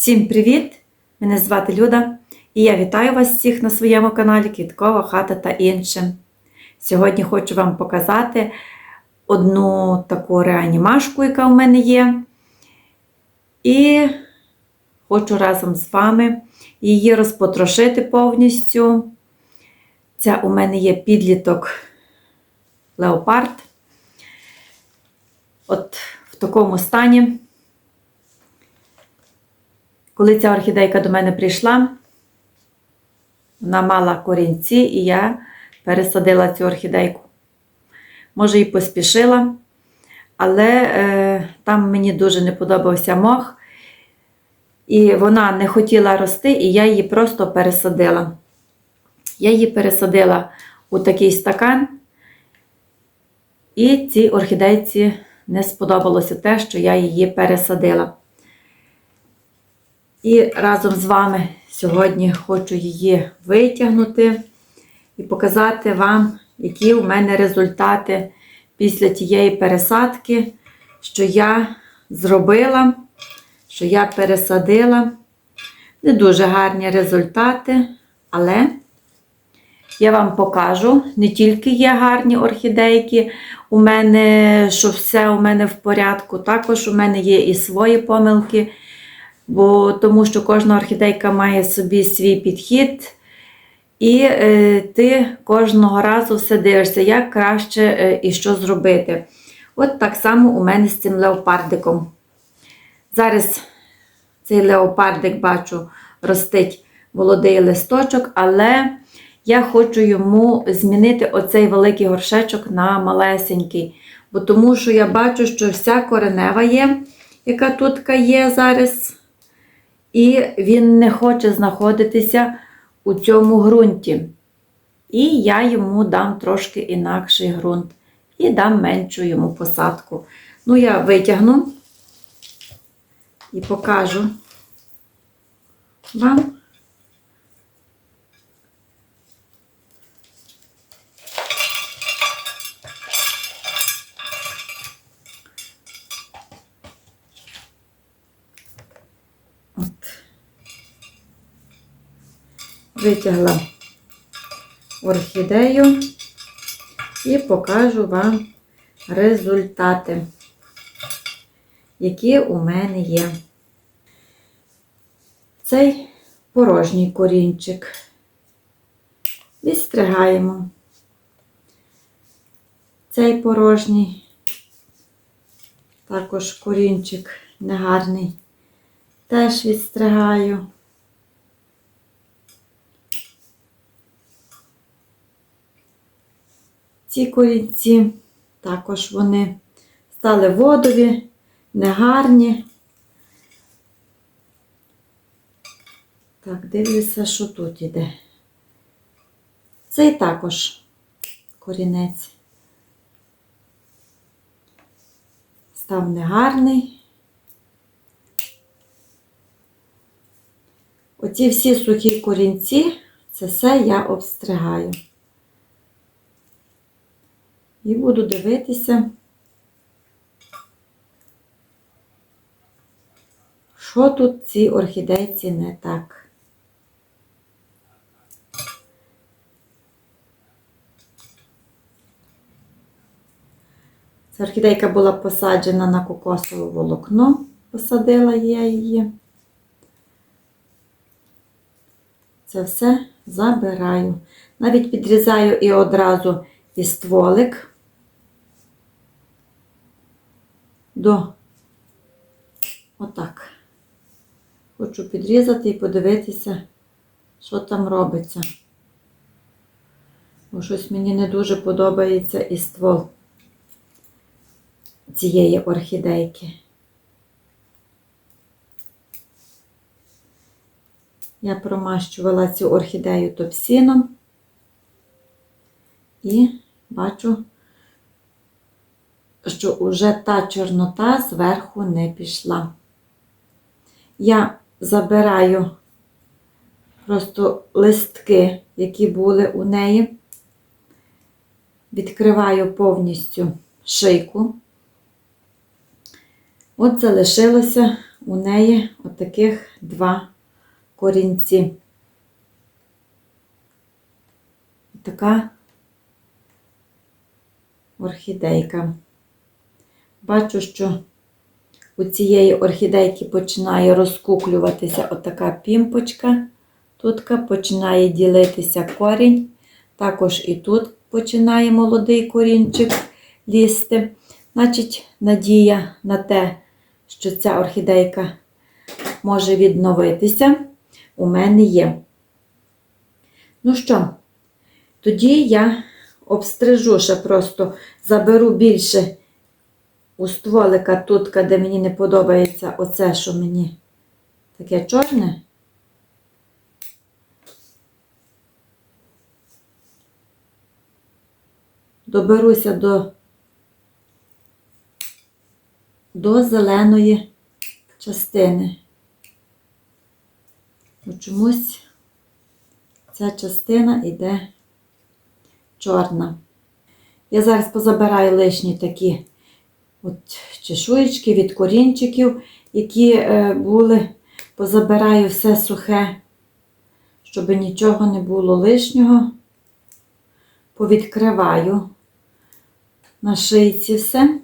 Всім привіт! Мене звати Люда і я вітаю вас всіх на своєму каналі Квіткова хата та інше. Сьогодні хочу вам показати одну таку реанімашку, яка в мене є. І хочу разом з вами її розпотрошити повністю. Це у мене є підліток леопард. От в такому стані. Коли ця орхідейка до мене прийшла, вона мала корінці, і я пересадила цю орхідейку. Може, і поспішила, але е, там мені дуже не подобався мох, і вона не хотіла рости, і я її просто пересадила. Я її пересадила у такий стакан, і цій орхідейці не сподобалося те, що я її пересадила. І разом з вами сьогодні хочу її витягнути і показати вам, які у мене результати після тієї пересадки, що я зробила, що я пересадила. Не дуже гарні результати, але я вам покажу, не тільки є гарні орхідейки, у мене, що все у мене в порядку, також у мене є і свої помилки бо тому що кожна орхідейка має собі свій підхід, і е, ти кожного разу все дивишся, як краще е, і що зробити. От так само у мене з цим леопардиком. Зараз цей леопардик, бачу, ростить молодий листочок, але я хочу йому змінити оцей великий горшечок на малесенький. Бо тому що я бачу, що вся коренева є, яка тут є зараз і він не хоче знаходитися у цьому ґрунті. І я йому дам трошки інакший ґрунт і дам меншу йому посадку. Ну, я витягну і покажу вам. Витягла орхідею і покажу вам результати, які у мене є. Цей порожній корінчик. Відстригаємо. Цей порожній, також корінчик негарний, теж відстригаю. Ці корінці, також вони стали водові, негарні. Так, дивлюся, що тут іде. Цей також корінець. Став негарний. Оці всі сухі корінці, це все я обстригаю. І буду дивитися, що тут цій орхідейці не так. Ця орхідейка була посаджена на кокосове волокно, посадила я її. Це все забираю. Навіть підрізаю і одразу і стволик. До отак. Хочу підрізати і подивитися, що там робиться. Бо щось мені не дуже подобається і ствол цієї орхідейки. Я промащувала цю орхідею топсіном і бачу, що уже та чорнота зверху не пішла. Я забираю просто листки, які були у неї, відкриваю повністю шийку. От залишилося у неї отаких два корінці. Така орхідейка. Бачу, що у цієї орхідейки починає розкуклюватися отака пімпочка. Тутка починає ділитися корінь. Також і тут починає молодий корінчик лізти. Значить, надія на те, що ця орхідейка може відновитися, у мене є. Ну що, тоді я обстрижу ще просто заберу більше у стволика тут, де мені не подобається оце, що мені таке чорне. Доберуся до, до зеленої частини. Бо чомусь ця частина йде чорна. Я зараз позабираю лишні такі от чешуєчки від корінчиків, які е, були, позабираю все сухе, щоб нічого не було лишнього. Повідкриваю на шийці все.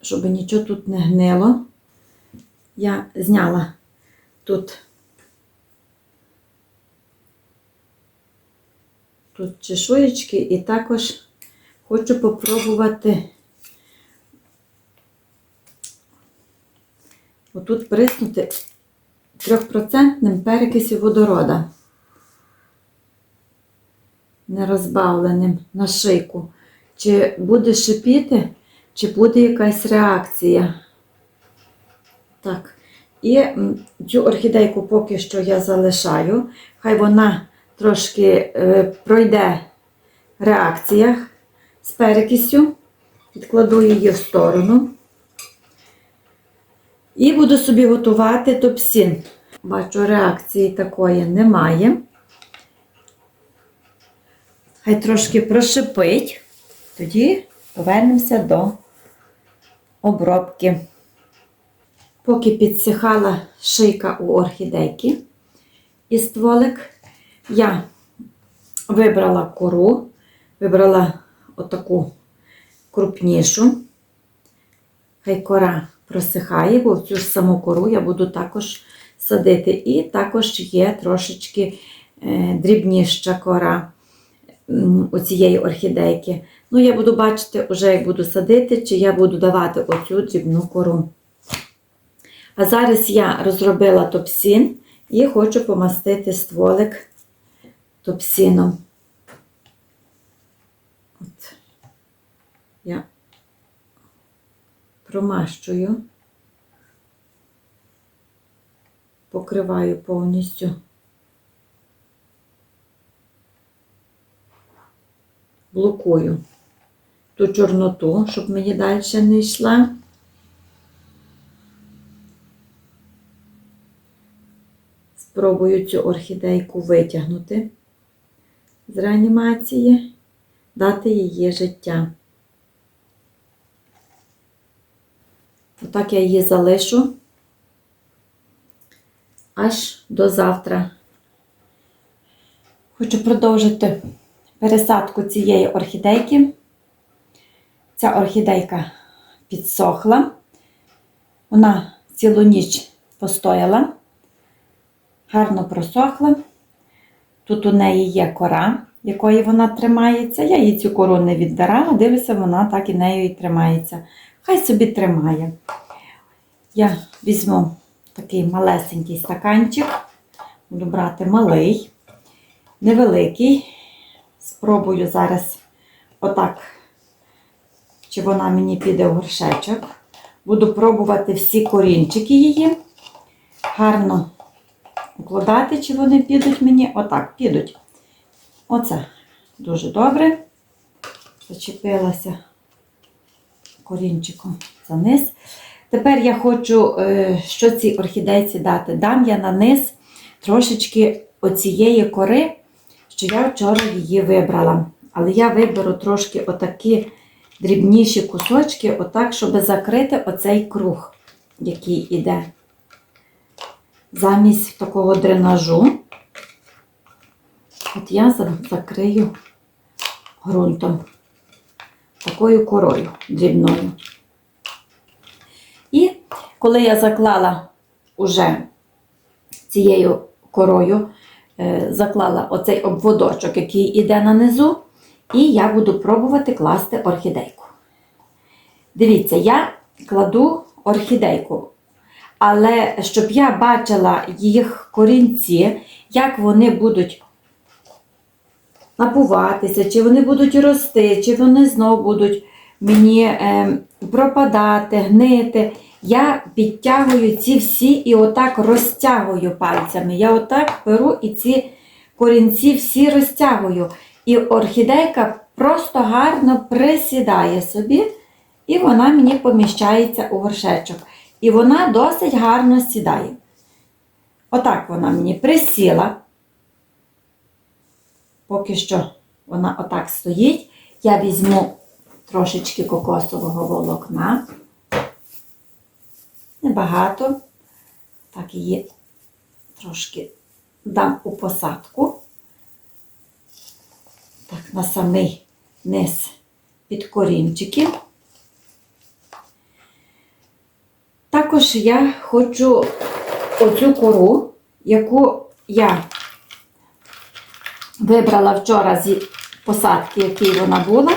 Щоб нічого тут не гнило. Я зняла тут тут чешуєчки і також хочу попробувати отут приснути трьохпроцентним перекисю водорода, нерозбавленим на шийку. Чи буде шипіти, чи буде якась реакція. Так. І цю орхідейку поки що я залишаю. Хай вона трошки е, пройде реакціях з перекисю. Відкладу її в сторону. І буду собі готувати топсін. Бачу, реакції такої немає. Хай трошки прошипить, тоді повернемося до обробки. Поки підсихала шийка у орхідейки і стволик, я вибрала кору, вибрала отаку крупнішу. Хай кора просихає, бо цю ж саму кору я буду також садити. І також є трошечки е, дрібніша кора у цієї орхідейки. Ну, я буду бачити, вже як буду садити, чи я буду давати оцю дрібну кору. А зараз я розробила топсін і хочу помастити стволик топсіном. От. Я промащую, покриваю повністю блокую ту чорноту, щоб мені далі не йшла. Спробую цю орхідейку витягнути з реанімації, дати її життя. Отак я її залишу аж до завтра. Хочу продовжити пересадку цієї орхідейки. Ця орхідейка підсохла. Вона цілу ніч постояла, гарно просохла. Тут у неї є кора, якої вона тримається. Я їй цю кору не віддирала, дивлюся, вона так і нею і тримається. Хай собі тримає. Я візьму такий малесенький стаканчик, буду брати малий, невеликий. Спробую зараз отак, чи вона мені піде в горшечок. Буду пробувати всі корінчики її. Гарно укладати, чи вони підуть мені. Отак, підуть. Оце дуже добре. Зачепилася корінчиком за низ. Тепер я хочу, е, що цій орхідейці дати. Дам я на низ трошечки оцієї кори, що я вчора її вибрала. Але я виберу трошки отакі дрібніші кусочки, отак, щоб закрити оцей круг, який іде. Замість такого дренажу, от я закрию ґрунтом, такою корою дрібною. І коли я заклала уже цією корою, е, заклала оцей обводочок, який іде на низу, і я буду пробувати класти орхідейку. Дивіться, я кладу орхідейку, але щоб я бачила їх корінці, як вони будуть напуватися, чи вони будуть рости, чи вони знову будуть мені е, пропадати, гнити. Я підтягую ці всі і отак розтягую пальцями. Я отак беру і ці корінці всі розтягую. І орхідейка просто гарно присідає собі, і вона мені поміщається у горшечок. І вона досить гарно сідає. Отак вона мені присіла. Поки що вона отак стоїть. Я візьму трошечки кокосового волокна. Небагато. Так її трошки дам у посадку. Так, на самий низ під корінчиків. Також я хочу оцю кору, яку я вибрала вчора зі посадки, якій вона була,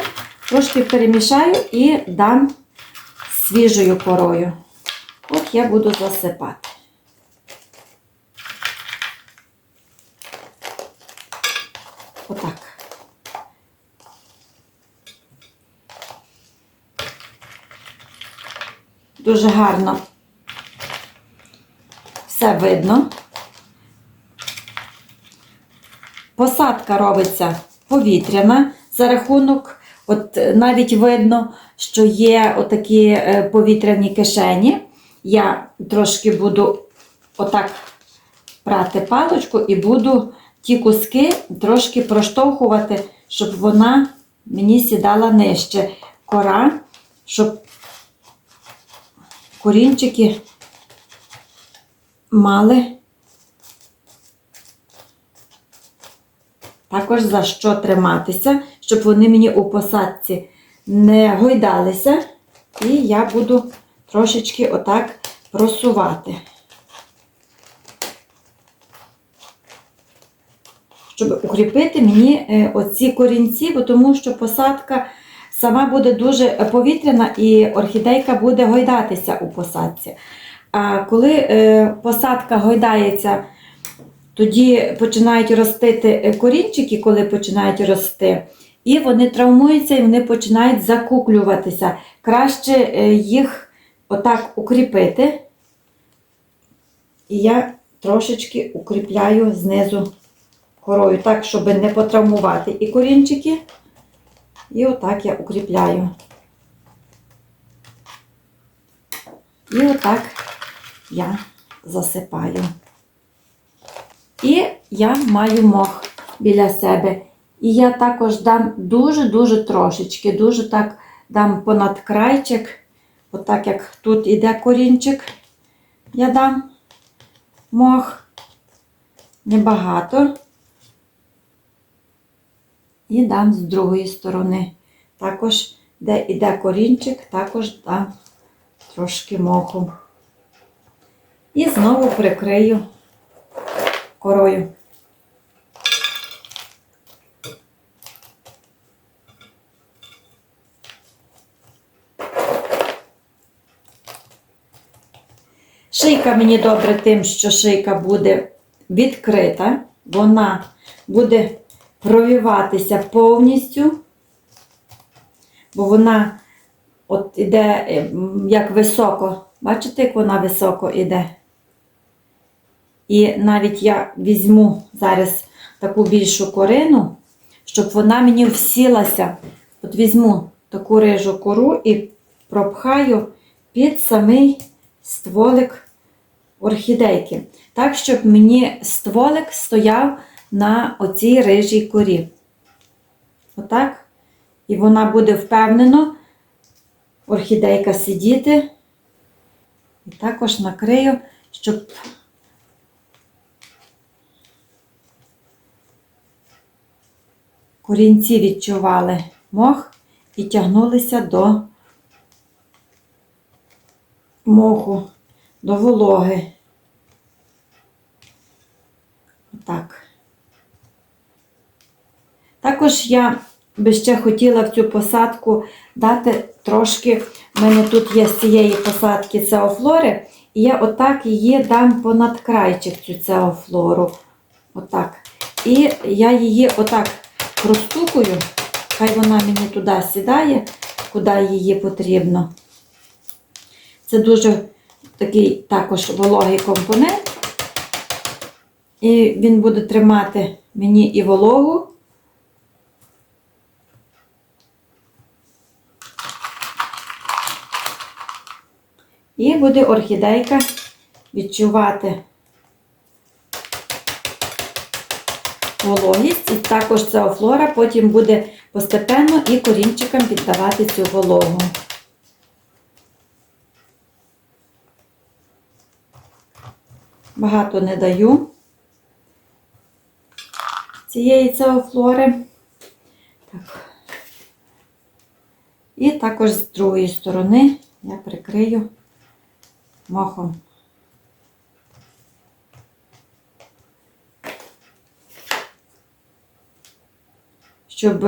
трошки перемішаю і дам свіжою корою. От я буду засипати. Отак. Дуже гарно все видно. Посадка робиться повітряна за рахунок, от навіть видно, що є отакі е, повітряні кишені. Я трошки буду отак прати паличку і буду ті куски трошки проштовхувати, щоб вона мені сідала нижче. Кора, щоб корінчики мали також за що триматися, щоб вони мені у посадці не гойдалися. І я буду трошечки отак просувати. Щоб укріпити мені е, оці корінці, бо тому що посадка сама буде дуже повітряна і орхідейка буде гойдатися у посадці. А коли е, посадка гойдається, тоді починають ростити е, корінчики, коли починають рости, і вони травмуються і вони починають закуклюватися. Краще е, їх отак укріпити. І я трошечки укріпляю знизу корою, так, щоб не потравмувати і корінчики. І отак я укріпляю. І отак я засипаю. І я маю мох біля себе. І я також дам дуже-дуже трошечки, дуже так дам понад крайчик, отак як тут іде корінчик, я дам мох небагато. І дам з другої сторони. Також, де іде корінчик, також дам трошки моху. І знову прикрию корою. Шийка мені добре тим, що шийка буде відкрита, вона буде провіватися повністю, бо вона от іде е, як високо. Бачите, як вона високо іде? І навіть я візьму зараз таку більшу корину, щоб вона мені всілася. От візьму таку рижу кору і пропхаю під самий стволик орхідейки. Так, щоб мені стволик стояв на оцій рижій корі. Отак. І вона буде впевнено орхідейка сидіти. І також накрию, щоб корінці відчували мох і тягнулися до моху, до вологи. Отак. Також я би ще хотіла в цю посадку дати трошки, в мене тут є з цієї посадки цеофлори, і я отак її дам понад крайчик цю цеофлору. Отак. І я її отак простукую, хай вона мені туди сідає, куди її потрібно. Це дуже такий також вологий компонент. І він буде тримати мені і вологу. І буде орхідейка відчувати вологість, і також ця флора потім буде постепенно і корінчикам піддавати цю вологу. Багато не даю цієї цеофлори. Так. І також з другої сторони я прикрию мохом. Щоб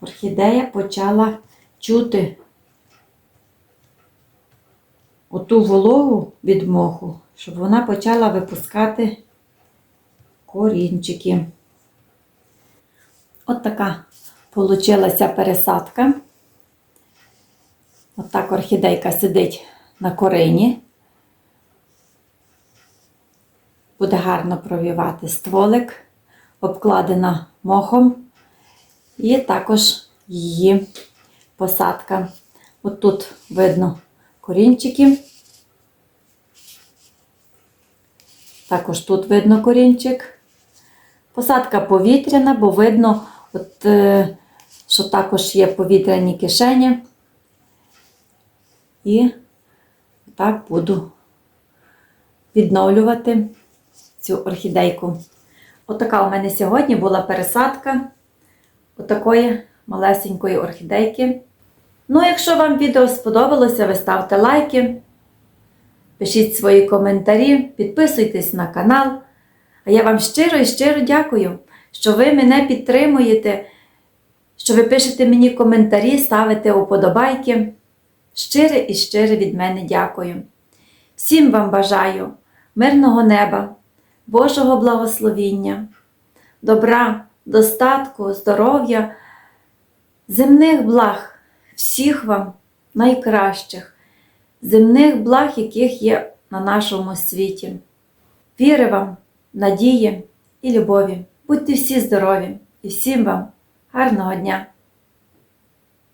орхідея почала чути оту вологу від моху, щоб вона почала випускати корінчики. От така получилася пересадка. От так орхідейка сидить на корині. Буде гарно провівати стволик, обкладена мохом. І також її посадка. От тут видно корінчики. Також тут видно корінчик. Посадка повітряна, бо видно, от, е, що також є повітряні кишені. І так буду відновлювати цю орхідейку. Отака у мене сьогодні була пересадка отакої малесенької орхідейки. Ну, якщо вам відео сподобалося, ви ставте лайки, пишіть свої коментарі, підписуйтесь на канал. А я вам щиро і щиро дякую, що ви мене підтримуєте, що ви пишете мені коментарі, ставите уподобайки. Щире і щире від мене дякую. Всім вам бажаю мирного неба, Божого благословіння, добра, достатку, здоров'я, земних благ, всіх вам найкращих, земних благ, яких є на нашому світі. Віри вам, надії і любові. Будьте всі здорові і всім вам гарного дня!